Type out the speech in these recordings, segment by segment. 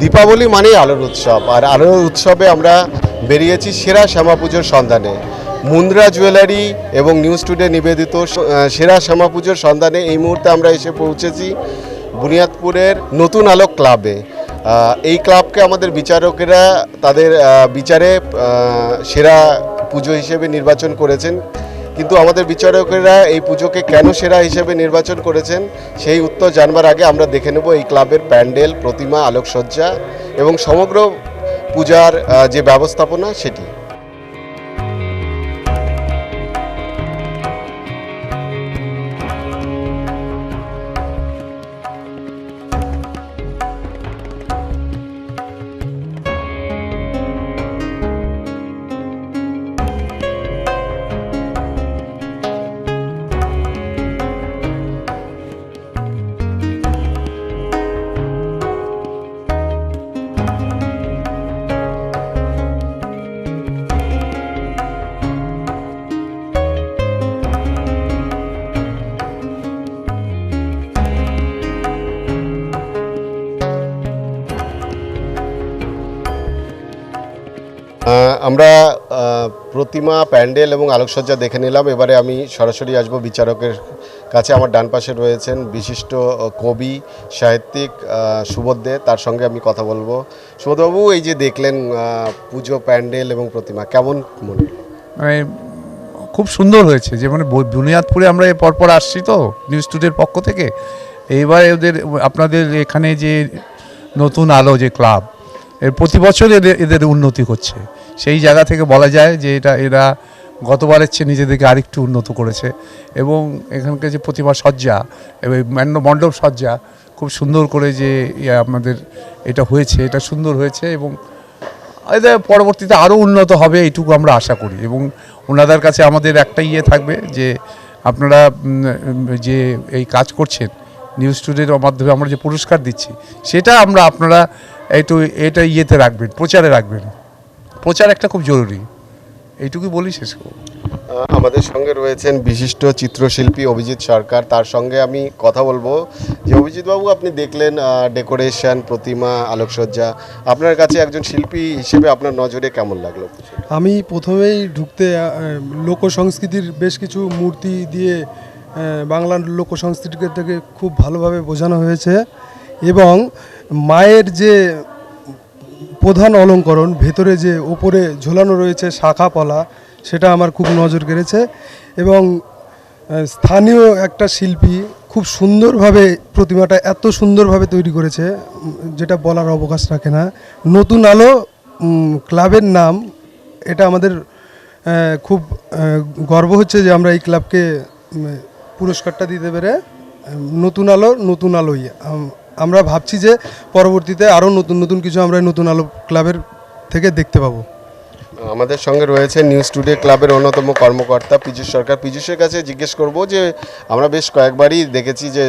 দীপাবলি মানেই আলোর উৎসব। আর আলোর উৎসবে আমরা বেরিয়েছি সেরা শ্যামা পুজোর সন্ধানে। মুন্দ্রা জুয়েলারি এবং নিউজ টুডে নিবেদিত সেরা শ্যামা পুজোর সন্ধানে এই মুহূর্তে আমরা এসে পৌঁছেছি বুনিয়াদপুরের নতুন আলোক ক্লাবে। এই ক্লাবকে আমাদের বিচারকেরা তাদের বিচারে সেরা পুজো হিসেবে নির্বাচন করেছেন। কিন্তু আমাদের বিচারকেরা এই পুজোকে কেন সেরা হিসেবে নির্বাচন করেছেন, সেই উত্তর জানবার আগে আমরা দেখে নেব এই ক্লাবের প্যান্ডেল, প্রতিমা, আলোকসজ্জা এবং সমগ্র পূজার যে ব্যবস্থাপনা সেটি। আমরা প্রতিমা, প্যান্ডেল এবং আলোকসজ্জা দেখে নিলাম। এবারে আমি সরাসরি আসব বিচারকের কাছে। আমার ডান পাশে রয়েছেন বিশিষ্ট কবি, সাহিত্যিক সুবোধ দে। তার সঙ্গে আমি কথা বলব। সুবোধবাবু এই যে দেখলেন পুজো, প্যান্ডেল এবং প্রতিমা, কেমন মনে? মানে খুব সুন্দর হয়েছে। যে মানে বুনিয়াদপুরে আমরা পরপর আসছি তো, নিউজ টুডের পক্ষ থেকে। এইবার ওদের আপনাদের এখানে যে নতুন আলো যে ক্লাব, এর প্রতি বছর এদের এদের উন্নতি হচ্ছে। সেই জায়গা থেকে বলা যায় যে এটা, এরা গতবারের চেয়ে নিজেদেরকে আরেকটু উন্নত করেছে। এবং এখানকার যে প্রতিমা সজ্জা, এবং মণ্ডপ সজ্জা খুব সুন্দর করে যে আপনাদের এটা হয়েছে, এটা সুন্দর হয়েছে এবং এদের পরবর্তীতে আরও উন্নত হবে এইটুকু আমরা আশা করি। এবং ওনাদের কাছে আমাদের একটা ইয়ে থাকবে যে আপনারা যে এই কাজ করছেন নিউজ স্টুডিওর মাধ্যমে আমরা যে পুরস্কার দিচ্ছি, সেটা আমরা আপনারা একটু এটা ইয়েতে রাখবেন, প্রচারে রাখবেন। প্রচার একটা খুব জরুরি। এইটুকুই বলি শেষ করব। আমাদের সঙ্গে রয়েছেন বিশিষ্ট চিত্রশিল্পী অভিজিৎ সরকার। তার সঙ্গে আমি কথা বলব যে অভিজিৎ বাবু আপনি দেখলেন ডেকোরেশন প্রতিমা আলোকসজ্জা। আপনার কাছে একজন শিল্পী হিসেবে আপনার নজরে কেমন লাগল? আমি প্রথমেই ঢুকতে লোক সংস্কৃতির বেশ কিছু মূর্তি দিয়ে বাংলার লোক সংস্কৃতিকে থেকে খুব ভালোভাবে বোঝানো হয়েছে। এবং মায়ের যে প্রধান অলঙ্করণ, ভেতরে যে ওপরে ঝোলানো রয়েছে শাখা পলা, সেটা আমার খুব নজর কেড়েছে এবং স্থানীয় একটা শিল্পী খুব সুন্দরভাবে প্রতিমাটা এত সুন্দরভাবে তৈরি করেছে যেটা বলার অবকাশ রাখে না। নতুন আলো ক্লাবের নাম, এটা আমাদের খুব গর্ব হচ্ছে যে আমরা এই ক্লাবকে পুরস্কারটা দিতে পেরে নতুন আলো, নতুন আলোই আমরা ভাবছি যে পরবর্তীতে আরও নতুন নতুন কিছু আমরা নতুন আলো ক্লাবের থেকে দেখতে পাবো। আমাদের সঙ্গে রয়েছে নিউজ টুডে ক্লাবের অন্যতম কর্মকর্তা পীযুষ সরকার। পীযুষের কাছে জিজ্ঞেস করব যে, আমরা বেশ কয়েকবারই দেখেছি যে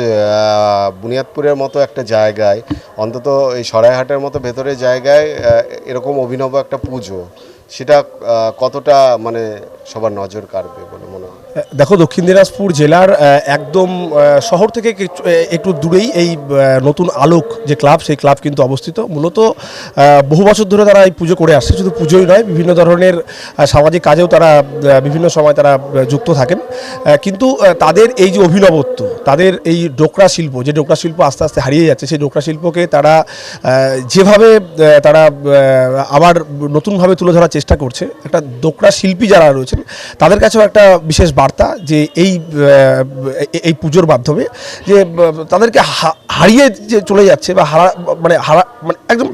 বুনিয়াদপুরের মতো একটা জায়গায়, অন্তত এই সরাইহাটের মতো ভেতরের জায়গায় এরকম অভিনব একটা পুজো, সেটা কতটা মানে সবার নজর কাড়বে বলে দেখো, দক্ষিণ দিনাজপুর জেলার একদম শহর থেকে একটু দূরেই এই নতুন আলোক যে ক্লাব, সেই ক্লাব কিন্তু অবস্থিত। মূলত বহু বছর ধরে তারা এই পুজো করে আসছে। শুধু পুজোই নয়, বিভিন্ন ধরনের সামাজিক কাজেও তারা বিভিন্ন সময় তারা যুক্ত থাকেন। কিন্তু তাদের এই যে অভিনবত্ব, তাদের এই ডোকরা শিল্প, যে ডোকরা শিল্প আস্তে আস্তে হারিয়ে যাচ্ছে, সেই ডোকরা শিল্পকে তারা যেভাবে তারা আবার নতুনভাবে তুলে ধরার চেষ্টা করছে, একটা ডোকরা শিল্পী যারা রয়েছেন, তাদের কাছেও একটা বিশেষ বার্তা যে এই এই পুজোর মাধ্যমে যে তাদেরকে হারিয়ে যে চলে যাচ্ছে বা হারা মানে হারা মানে একদম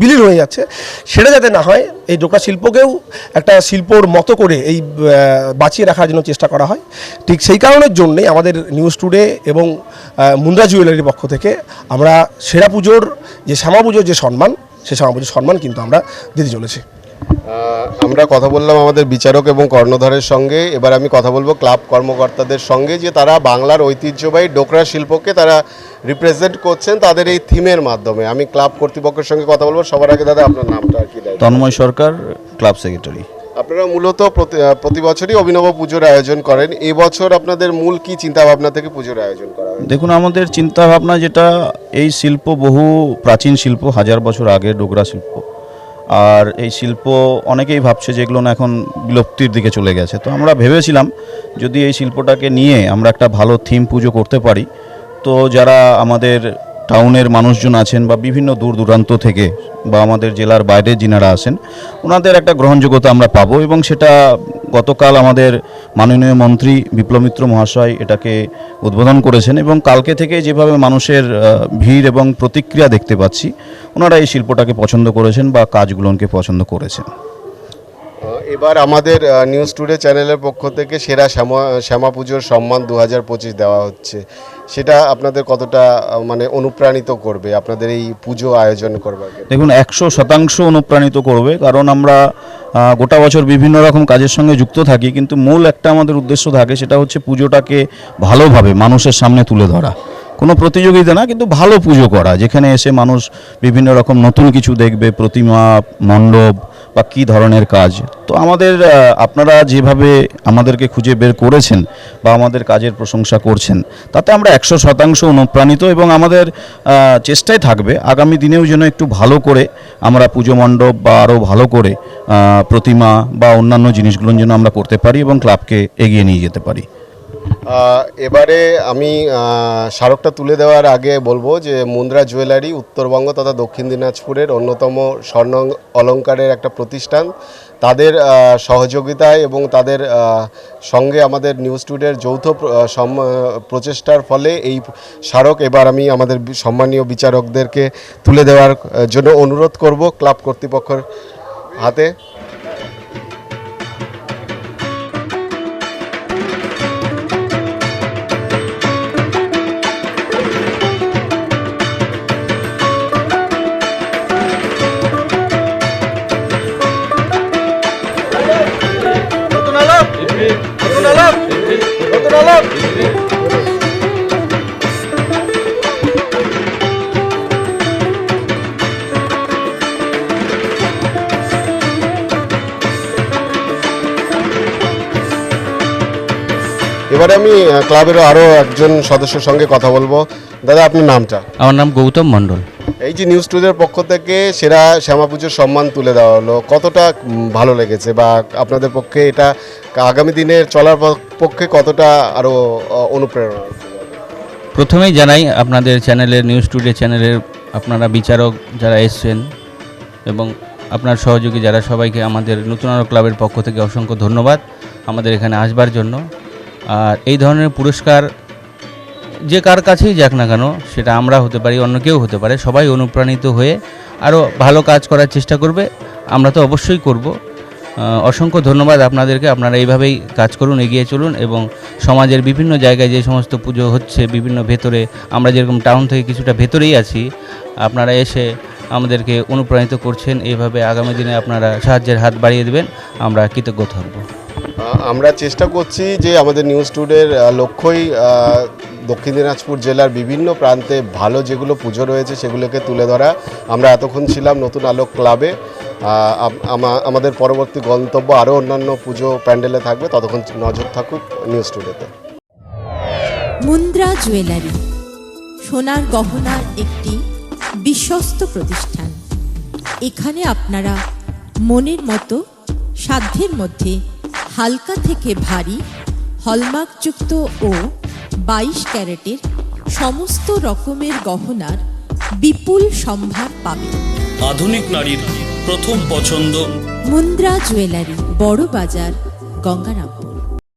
বিলীন হয়ে যাচ্ছে, সেটা যাতে না হয়, এই ডোকা শিল্পকেও একটা শিল্পর মতো করে এই বাঁচিয়ে রাখার জন্য চেষ্টা করা হয়। ঠিক সেই কারণের জন্যেই আমাদের নিউজ টুডে এবং মুন্দ্রা জুয়েলারির পক্ষ থেকে আমরা সেরা পুজোর যে শ্যামা পুজোর যে সম্মান, সে শ্যামা পুজোর সম্মান কিন্তু আমরা দিতে চলেছি। আমরা কথা বললাম আমাদের বিচারক এবং কর্ণধারের সঙ্গে। এবার আমি কথা বলব ক্লাব কর্মকর্তাদের সঙ্গে যে তারা বাংলার ঐতিহ্যবাহী ডোকরা শিল্পকে তারা রিপ্রেজেন্ট করছেন তাদের এই থিমের মাধ্যমে। আমি ক্লাব কর্তৃপক্ষের সঙ্গে কথা বলব। সবার আগে দাদা আপনার নামটা আর কি তন্ময় সরকার ক্লাব সেক্রেটারি। আপনারা মূলত প্রতি বছরই অভিনব পুজোর আয়োজন করেন। এবছর আপনাদের মূল কি চিন্তা ভাবনা থেকে পুজোর আয়োজন করা দেখুন আমাদের চিন্তা ভাবনা যেটা এই শিল্প বহু প্রাচীন শিল্প হাজার বছর আগে ডোগরা শিল্প। আর এই শিল্প অনেকেই ভাবছে যে এগুলো না এখন বিলুপ্তির দিকে চলে গেছে। তো আমরা ভেবেছিলাম যদি এই শিল্পটাকে নিয়ে আমরা একটা ভালো থিম পুজো করতে পারি, তো যারা আমাদের টাউনের মানুষজন আছেন বা বিভিন্ন দূর দূরান্ত থেকে বা আমাদের জেলার বাইরে যিনারা আছেন, ওনাদের একটা গ্রহণযোগ্যতা আমরা পাবো এবং সেটা গতকাল আমাদের মাননীয় মন্ত্রী বিপ্লব মিত্র মহাশয় এটাকে উদ্বোধন করেছেন এবং কালকে থেকে যেভাবে মানুষের ভিড় এবং প্রতিক্রিয়া দেখতে পাচ্ছি, ওনারা এই শিল্পটাকে পছন্দ করেছেন বা কাজগুলোকে পছন্দ করেছেন। এবার আমাদের নিউজ টুডে চ্যানেলের পক্ষ থেকে সেরা শ্যামা শ্যামা পুজোর সম্মান দু হাজার পঁচিশ দেওয়া হচ্ছে। সেটা আপনাদের কতটা মানে অনুপ্রাণিত করবে? আপনাদের এই পুজো আয়োজন করবার দেখুন, একশো শতাংশ অনুপ্রাণিত করবে, কারণ আমরা গোটা বছর বিভিন্ন রকম কাজের সঙ্গে যুক্ত থাকি, কিন্তু মূল একটা আমাদের উদ্দেশ্য থাকে, সেটা হচ্ছে পুজোটাকে ভালোভাবে মানুষের সামনে তুলে ধরা। কোনো প্রতিযোগিতা না, কিন্তু ভালো পুজো করা, যেখানে এসে মানুষ বিভিন্ন রকম নতুন কিছু দেখবে, প্রতিমা, মণ্ডপ বা কী ধরনের কাজ? তো আমাদের আপনারা যেভাবে আমাদেরকে খুঁজে বের করেছেন বা আমাদের কাজের প্রশংসা করছেন, তাতে আমরা একশো শতাংশ অনুপ্রাণিত এবং আমাদের চেষ্টাই থাকবে আগামী দিনেও যেন একটু ভালো করে আমরা পুজো মণ্ডপ বা আরও ভালো করে প্রতিমা বা অন্যান্য জিনিসগুলো যেন আমরা করতে পারি এবং ক্লাবকে এগিয়ে নিয়ে যেতে পারি। এবারে আমি স্মারকটা তুলে দেওয়ার আগে বলব যে মুন্দ্রা জুয়েলারি উত্তরবঙ্গ তথা দক্ষিণ দিনাজপুরের অন্যতম স্বর্ণ অলংকারের একটা প্রতিষ্ঠান। তাদের সহযোগিতায় এবং তাদের সঙ্গে আমাদের নিউজ টুডের যৌথ প্রচেষ্টার ফলে এই স্মারক এবার আমি আমাদের সম্মানীয় বিচারকদেরকে তুলে দেওয়ার জন্য অনুরোধ করব ক্লাব কর্তৃপক্ষের হাতে। এবারে আমি ক্লাবের আরও একজন সদস্যের সঙ্গে কথা বলব। দাদা আপনার নামটা? আমার নাম গৌতম মণ্ডল। এই যে নিউজ টুডের পক্ষ থেকে সেরা শ্যামা পুজোর সম্মান তুলে দেওয়া হলো কতটা ভালো লেগেছে বা আপনাদের পক্ষে এটা আগামী দিনের চলার পক্ষে কতটা আরও অনুপ্রেরণা? প্রথমেই জানাই আপনাদের চ্যানেলের নিউজ টুডে চ্যানেলের আপনারা বিচারক যারা এসছেন এবং আপনার সহযোগী যারা সবাইকে আমাদের নতুন আরও ক্লাবের পক্ষ থেকে অসংখ্য ধন্যবাদ। আমাদের এখানে আসবার জন্য। আর এই ধরনের পুরস্কার যে কার কাছেই যাক না কেন, সেটা আমরা হতে পারি, অন্য কেউ হতে পারে। সবাই অনুপ্রাণিত হয়ে আরও ভালো কাজ করার চেষ্টা করবে। আমরা তো অবশ্যই করব। অসংখ্য ধন্যবাদ আপনাদেরকে। আপনারা এইভাবেই কাজ করুন, এগিয়ে চলুন এবং সমাজের বিভিন্ন জায়গায় যে সমস্ত পুজো হচ্ছে, বিভিন্ন ভেতরে, আমরা যেরকম টাউন থেকে কিছুটা ভেতরেই আছি, আপনারা এসে আমাদেরকে অনুপ্রাণিত করছেন। এইভাবে আগামী দিনে আপনারা সাহায্যের হাত বাড়িয়ে দেবেন। আমরা কৃতজ্ঞ থাকব। আমরা চেষ্টা করছি যে আমাদের নিউজ টুডের লক্ষ্যই দক্ষিণ দিনাজপুর জেলার বিভিন্ন প্রান্তে ভালো যেগুলো পুজো রয়েছে সেগুলোকে তুলে ধরা। আমরা এতক্ষণ ছিলাম নতুন আলোক ক্লাবে। আমাদের পরবর্তী গন্তব্য আরও অন্যান্য পুজো প্যান্ডেলে থাকবে। ততক্ষণ নজর থাকুক নিউজ টুডেতে। মুন্দ্রা জুয়েলারি, সোনার গহনার একটি বিশ্বস্ত প্রতিষ্ঠান। এখানে আপনারা মনের মতো, সাধ্যের মধ্যে হালকা থেকে ভারী হলমার্কযুক্ত ও বাইশ ক্যারেটের সমস্ত রকমের গহনার বিপুল সম্ভার পাবে। আধুনিক নারীর প্রথম পছন্দ মুন্দ্রা জুয়েলারি বড় বাজার গঙ্গারামপুর